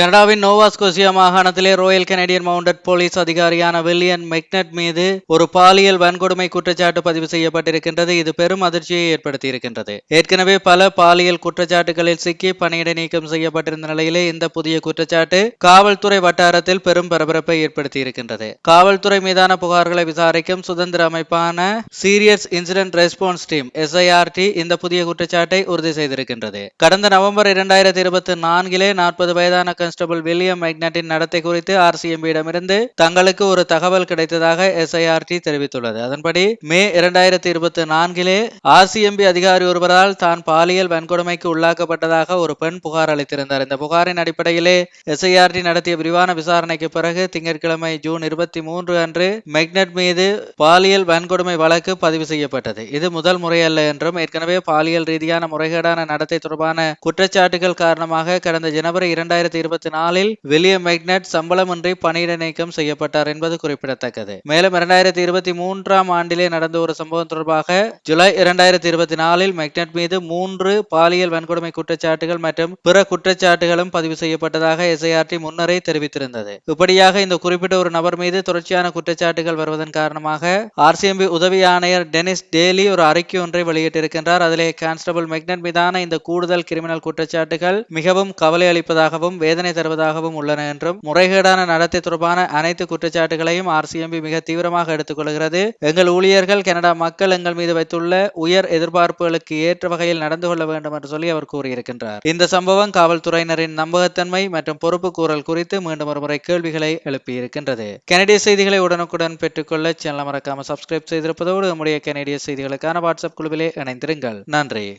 கனடாவின் நோவாஸ்கோசியா மாகாணத்திலே Royal Canadian Mounted Police அதிகாரியான வில்லியன் மெக்னட் மீது ஒரு பாலியல் வன்கொடுமை குற்றச்சாட்டு பதிவு செய்யப்பட்டிருக்கின்றது. இது பெரும் அதிர்ச்சியை ஏற்படுத்தியிருக்கின்றது. ஏற்கனவே பல பாலியல் குற்றச்சாட்டுகளில் சிக்கி பணியிட நீக்கம் செய்யப்பட்டிருந்த நிலையிலே இந்த புதிய குற்றச்சாட்டு காவல்துறை வட்டாரத்தில் பெரும் பரபரப்பை ஏற்படுத்தியிருக்கின்றது. காவல்துறை மீதான புகார்களை விசாரிக்கும் சுதந்திர அமைப்பான serious incident response team SIRT இந்த புதிய குற்றச்சாட்டை உறுதி செய்திருக்கின்றது. கடந்த நவம்பர் இரண்டாயிரத்தி இருபத்தி நான்கிலே நாற்பது வயதான கான்ஸ்டபிள் வில்லியம் மெக்னட்டின் நடத்தை குறித்து ஆர்சிஎம்பியிடமிருந்து தங்களுக்கு ஒரு தகவல் கிடைத்ததாக எஸ்ஐஆர்டி தெரிவித்துள்ளது. அதன்படி மே இரண்டாயிரத்தி இருபத்தி நான்கிலே ஆர்சிஎம்பி அதிகாரி ஒருவரால் தான் பாலியல் வன்கொடுமைக்கு உள்ளாக்கப்பட்டதாக ஒரு பெண் புகார் அளித்திருந்தார். இந்த புகாரின் அடிப்படையிலே எஸ்ஐஆர்டி நடத்திய விரிவான விசாரணைக்கு பிறகு திங்கட்கிழமை ஜூன் இருபத்தி மூன்று அன்று மெக்னட் மீது பாலியல் வன்கொடுமை வழக்கு பதிவு செய்யப்பட்டது. இது முதல் முறையல்ல என்றும் ஏற்கனவே பாலியல் ரீதியான முறைகேடான நடத்தை தொடர்பான குற்றச்சாட்டுகள் காரணமாக கடந்த ஜனவரி இரண்டாயிரத்தி இருபத்தி இருபத்தி நாலில் வில்லியம் மெக்னட் சம்பளமின்றி பணியிட நீக்கம் செய்யப்பட்டார் என்பது குறிப்பிடத்தக்கது. மேலும் இரண்டாயிரத்தி இருபத்தி மூன்றாம் ஆண்டிலே நடந்த ஒரு சம்பவம் தொடர்பாக ஜூலை இரண்டாயிரத்தி இருபத்தி நாலில் மெக்னட் மீது மூன்று பாலியல் வன்கொடுமை குற்றச்சாட்டுகள் மற்றும் பிற குற்றச்சாட்டுகளும் பதிவு செய்யப்பட்டதாக எஸ்ஐஆர்டி முன்னரே தெரிவித்திருந்தது. இப்படியாக இந்த குறிப்பிட்ட ஒரு நபர் மீது தொடர்ச்சியான குற்றச்சாட்டுகள் வருவதன் காரணமாக ஆர்சிஎம்பி உதவி ஆணையர் டெனிஸ் டேலி ஒரு அறிக்கை ஒன்றை வெளியிட்டிருக்கின்றார். அதிலே கான்ஸ்டபிள் மெக்னட் மீதான இந்த கூடுதல் கிரிமினல் குற்றச்சாட்டுகள் மிகவும் கவலை அளிப்பதாகவும் வேதனை தருவதாகவும் உள்ளன என்றும் முறைகேடான நடத்தை தொடர்பான அனைத்து குற்றச்சாட்டுகளையும் ஆர்சிஎம்பி மிக தீவிரமாக எடுத்துக்கொள்கிறது. எங்கள் ஊழியர்கள் கனடா மக்கள் எங்கள் மீது வைத்துள்ள உயர் எதிர்பார்ப்புகளுக்கு ஏற்ற வகையில் நடந்து கொள்ள வேண்டும் என்று சொல்லி அவர் கூறியிருக்கின்றார். இந்த சம்பவம் காவல்துறையினரின் நம்பகத்தன்மை மற்றும் பொறுப்பு கூறல் குறித்து மீண்டும் ஒருமுறை கேள்விகளை எழுப்பியிருக்கின்றது. கனடிய செய்திகளை உடனுக்குடன் பெற்றுக்கொள்ள சேனல் மறக்காம சப்ஸ்கிரைப் செய்திருப்பதோடு நம்முடைய கனடிய செய்திகளுக்கான வாட்ஸ்அப் குழுவிலே இணைந்திருங்கள். நன்றி.